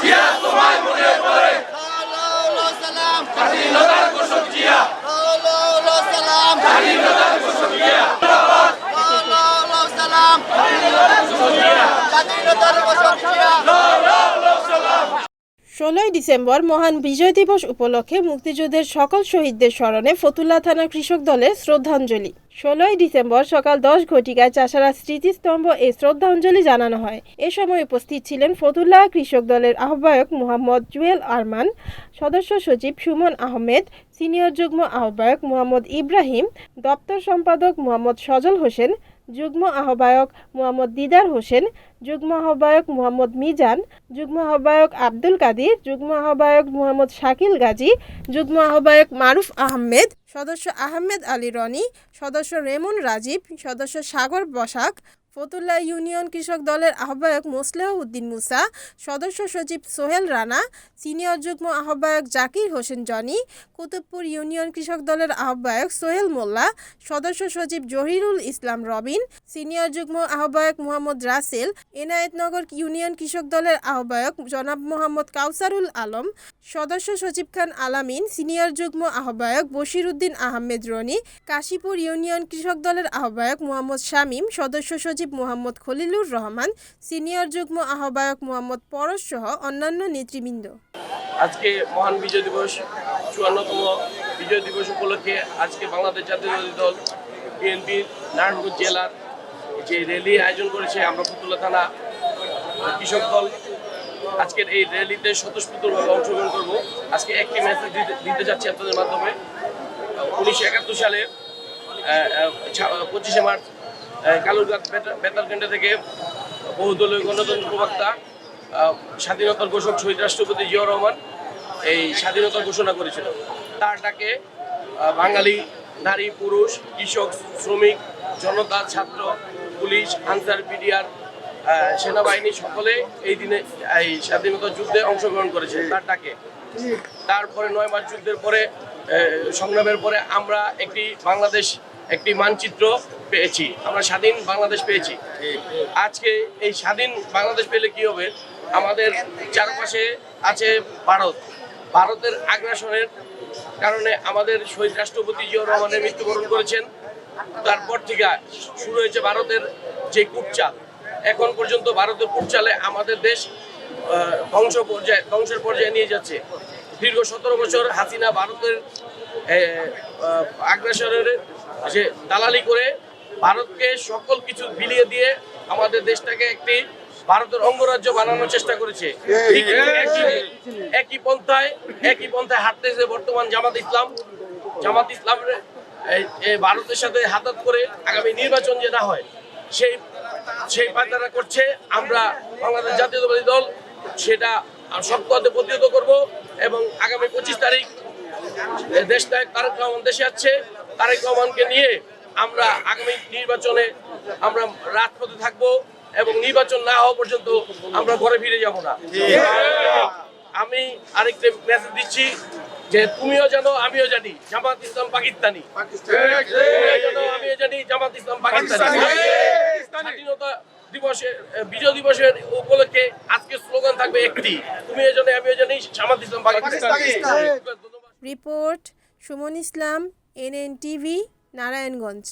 জিয়া তোমায় মনে পড়ে সালাম স্বাধীনতার ঘোষক জিয়া লাউলাউ সালাম স্বাধীনতার ঘোষক জিয়া লাউলাউ সালাম স্বাধীনতার ঘোষক জিয়া ষোলোই ডিসেম্বর মহান বিজয় দিবস উপলক্ষে মুক্তিযুদ্ধের সকল শহীদদের স্মরণে ফতুল্লা থানা কৃষক দলের শ্রদ্ধাঞ্জলি। ষোলোই ডিসেম্বর সকাল দশ ঘটিকায় চাষারা স্মৃতিস্তম্ভ এই শ্রদ্ধাঞ্জলি জানানো হয়। এ সময় উপস্থিত ছিলেন ফতুল্লা কৃষক দলের আহ্বায়ক মোহাম্মদ জুয়েল আরমান, সদস্য সচিব সুমন আহমেদ, সিনিয়র যুগ্ম আহ্বায়ক মোহাম্মদ ইব্রাহিম, দপ্তর সম্পাদক মোহাম্মদ সজল হোসেন যুগ্ম আহ্বায়ক মোহাম্মদ দিদার হোসেন, যুগ্ম আহ্বায়ক মোহাম্মদ মিজান, যুগ্ম আহ্বায়ক আব্দুল কাদির, যুগ্ম আহ্বায়ক মোহাম্মদ শাকিল গাজী, যুগ্ম আহ্বায়ক মারুফ আহমেদ, সদস্য আহমেদ আলী রনি, সদস্য রেমন রাজীব, সদস্য সাগর বসাক ফতুল্লা ইউনিয়ন কৃষক দলের আহ্বায়ক মোসলেহ উদ্দিন মুসা, সদস্য সচিব সোহেল রানা, সিনিয়র যুগ্ম আহ্বায়ক জাকির হোসেন জনি, কুতুবপুর ইউনিয়ন কৃষক দলের আহ্বায়ক সোহেল মোল্লা, সদস্য সচিব জহিরুল ইসলাম রবিন, সিনিয়র যুগ্ম আহ্বায়ক মোহাম্মদ রাসেল এনায়েতনগর ইউনিয়ন কৃষক দলের আহ্বায়ক জনাব মোহাম্মদ কাউসারুল আলম, সদস্য সচিব খান আলামিন, সিনিয়র যুগ্ম আহ্বায়ক বশিরউদ্দিন আহমেদ রনি, কাশীপুর ইউনিয়ন কৃষক দলের আহ্বায়ক মোহাম্মদ শামীম, সদস্য সচিব মোহাম্মদ খলিলুর রহমান, সিনিয়র যুগ্ম আহ্বায়ক মোহাম্মদ পরশ সহ অন্যান্য নেতৃবৃন্দ। আজকে মহান বিজয় দিবস, চুয়ান্নতম বিজয় দিবস উপলক্ষে আজকে বাংলাদেশ জাতীয়তাবাদী দল বিএনপি নারায়ণগঞ্জ জেলার যে র্যালি আয়োজন করেছে আমরা ফতুল্লা থানা কৃষক দল, আজকের এই র্যালিতে স্বতঃস্ফূর্তভাবে অংশগ্রহণ করব। আজকে একটি মেসেজ দিতে যাচ্ছি আপনাদের মাধ্যমে। উনিশশো একাত্তর সালে পঁচিশে মার্চ কালুরঘাট বেতার- বেতারকেন্দ্র থেকে বহুদলীয় গণতন্ত্র প্রবক্তা স্বাধীনতার ঘোষক শহীদ রাষ্ট্রপতি জিয়াউর রহমান এই স্বাধীনতা ঘোষণা করেছিল। তার ডাকে বাঙালি নারী, পুরুষ, কৃষক, শ্রমিক, জনতা, ছাত্র, পুলিশ, আনসার, পিডিআর সেনাবাহিনী সকলে এই দিনে এই স্বাধীনতা যুদ্ধে অংশগ্রহণ করেছে তার ডাকে। তারপরে নয় মাস যুদ্ধের পরে সংগ্রামের পরে আমরা একটি বাংলাদেশ, একটি মানচিত্র পেয়েছি, আমরা স্বাধীন বাংলাদেশ পেয়েছি। আজকে এই স্বাধীন বাংলাদেশ পেলে কি হবে? আমাদের চারপাশে আছে ভারত। ভারতের আগ্রাসনের কারণে আমাদের শহীদ রাষ্ট্রপতি জিয়াউর রহমানের মৃত্যুবরণ করেছেন। তারপর থেকে শুরু হয়েছে ভারতের যে কুটচাল। এখন পর্যন্ত ভারতের কুটচালে আমাদের দেশ ধ্বংস পর্যায়ে, ধ্বংসের পর্যায়ে নিয়ে যাচ্ছে। দীর্ঘ সতেরো বছর হাসিনা ভারতের আগ্রাসনের যে দালালি করে ভারতকে সকল কিছু বিলিয়ে দিয়ে আমাদের দেশটাকে একটি ভারতের অঙ্গরাজ্য বানানোর চেষ্টা করেছে। একই- পন্থায় একই পন্থায় হাঁটতেছে বর্তমান জামাত ইসলাম। জামাত এই ভারতের সাথে হাতাত করে আগামী নির্বাচন যে না হয় সেই সেই পায়তারা করছে। আমরা বাংলাদেশ জাতীয়তাবাদী দল সেটা শক্ত হাতে প্রতিহত করব এবং আগামী পঁচিশ তারিখ দেশ নায়ক তারেক রহমান দেশে আছে তারেক রহমানকে নিয়ে আমরা আগামী নির্বাচনে আমরা রাজপথে থাকব এবং নির্বাচন না হওয়া পর্যন্ত আমরা ঘরে ফিরে যাব না। আমি আরেকটা মেসেজ দিচ্ছি যে তুমিও জানো আমিও জানি জামাত ইসলাম পাকিস্তানি। আমিও জানি জামাত ইসলাম পাকিস্তানি। স্বাধীনতা দিবসে বিজয় দিবসের উপলক্ষে আজকে স্লোগান থাকবে একটি। তুমিও জানো আমিও জানি Jamaat Islam Pakistani. Report Suman Islam NN TV. Narayanganj